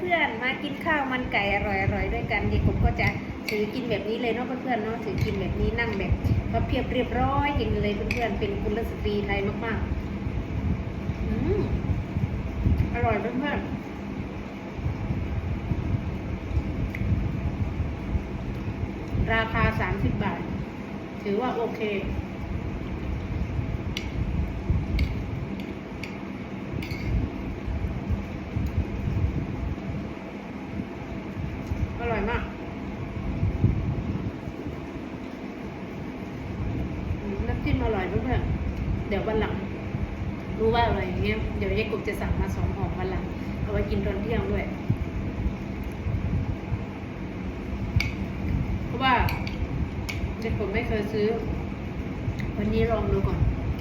เพื่อนๆ มากินข้าวมันไก่อร่อยๆด้วยกันเด็กผมก็จะถือกินแบบนี้เลยเนาะเพื่อนๆเนาะถือกินแบบนี้นั่งแบบพระเพียบเรียบร้อยกินเลยเพื่อนๆเป็นกุลสตรีไทยมากๆอืมอร่อยเพื่อนๆราคาสามสิบบาท ถือว่าโอเค อร่อยมากน้ำจิ้มอร่อยเพื่อนๆเดี๋ยววันหลัง รู้ว่าอร่อยอย่างเงี้ยเดี๋ยวยายกบจะสั่งมาสองห่อวันหลังเอาไว้กินตอนเที่ยงด้วยเพราะว่ายายกบไม่เคยซื้อ วันนี้ลองดูก่อน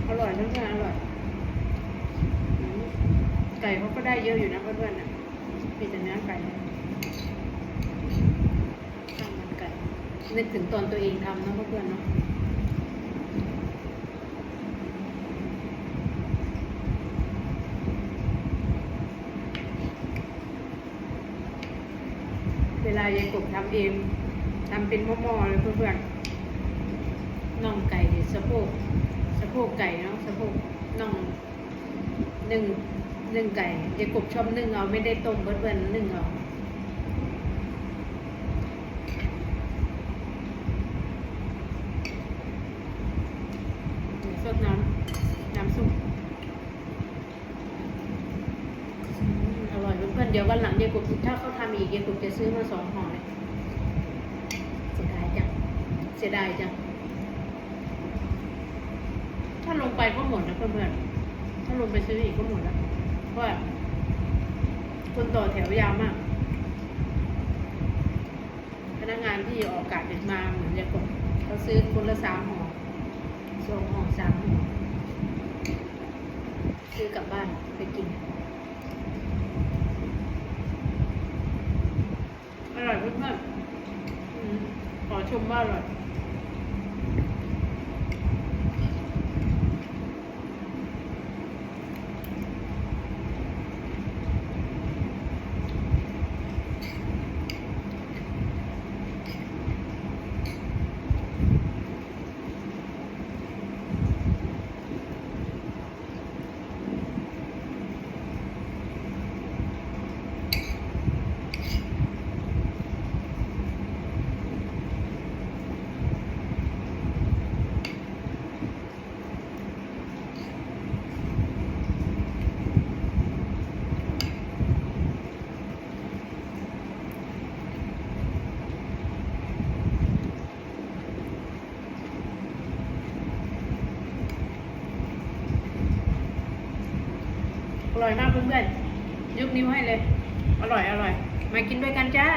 อร่อยเพื่อนๆอร่อยไก่เขาก็ได้เยอะอยู่นะเพื่อนๆนะมีแต่เนื้อไก่ ข้าวมันไก่ นึกถึงตอนตัวเองทำนะเพื่อนๆเนาะเวลายายกบทำเองทำเป็นหม้อๆเลยเพื่อนๆน่องไก่สะโพกสะโพกไก่เนาะสะโพกน่องนึ่งนึ่งไก่ยายกบชอบนึ่งเอาไม่ได้ต้มเพื่อนๆนึ่งเอา ส ดน้ำน้ำซุปอืมอร่อยเพื่อนๆเดี๋ยววันหลังเยกุบถ้าเขาทำอีกเยกุบจะซื้อมาสองห่อเลยเสียดายจังเสียดายจังถ้าลงไปก็หมดนะเพื่อนๆถ้าลงไปซื้ออีกก็หมดแล้วเพราะคนต่อแถวยาวมากพนักงานที่ออกอากาศเนี่ยมาเหมือนเยกุบเขาซื้อคนละสามห่อ สองห่อสามห่อซื้อกลับบ้านไปกิน อร่อยเพื่อนๆขอชมว่าอร่อย อร่อยมากเพื่อนๆยกนิ้วให้เลย อร่อยอร่อย มากินด้วยกันจ้า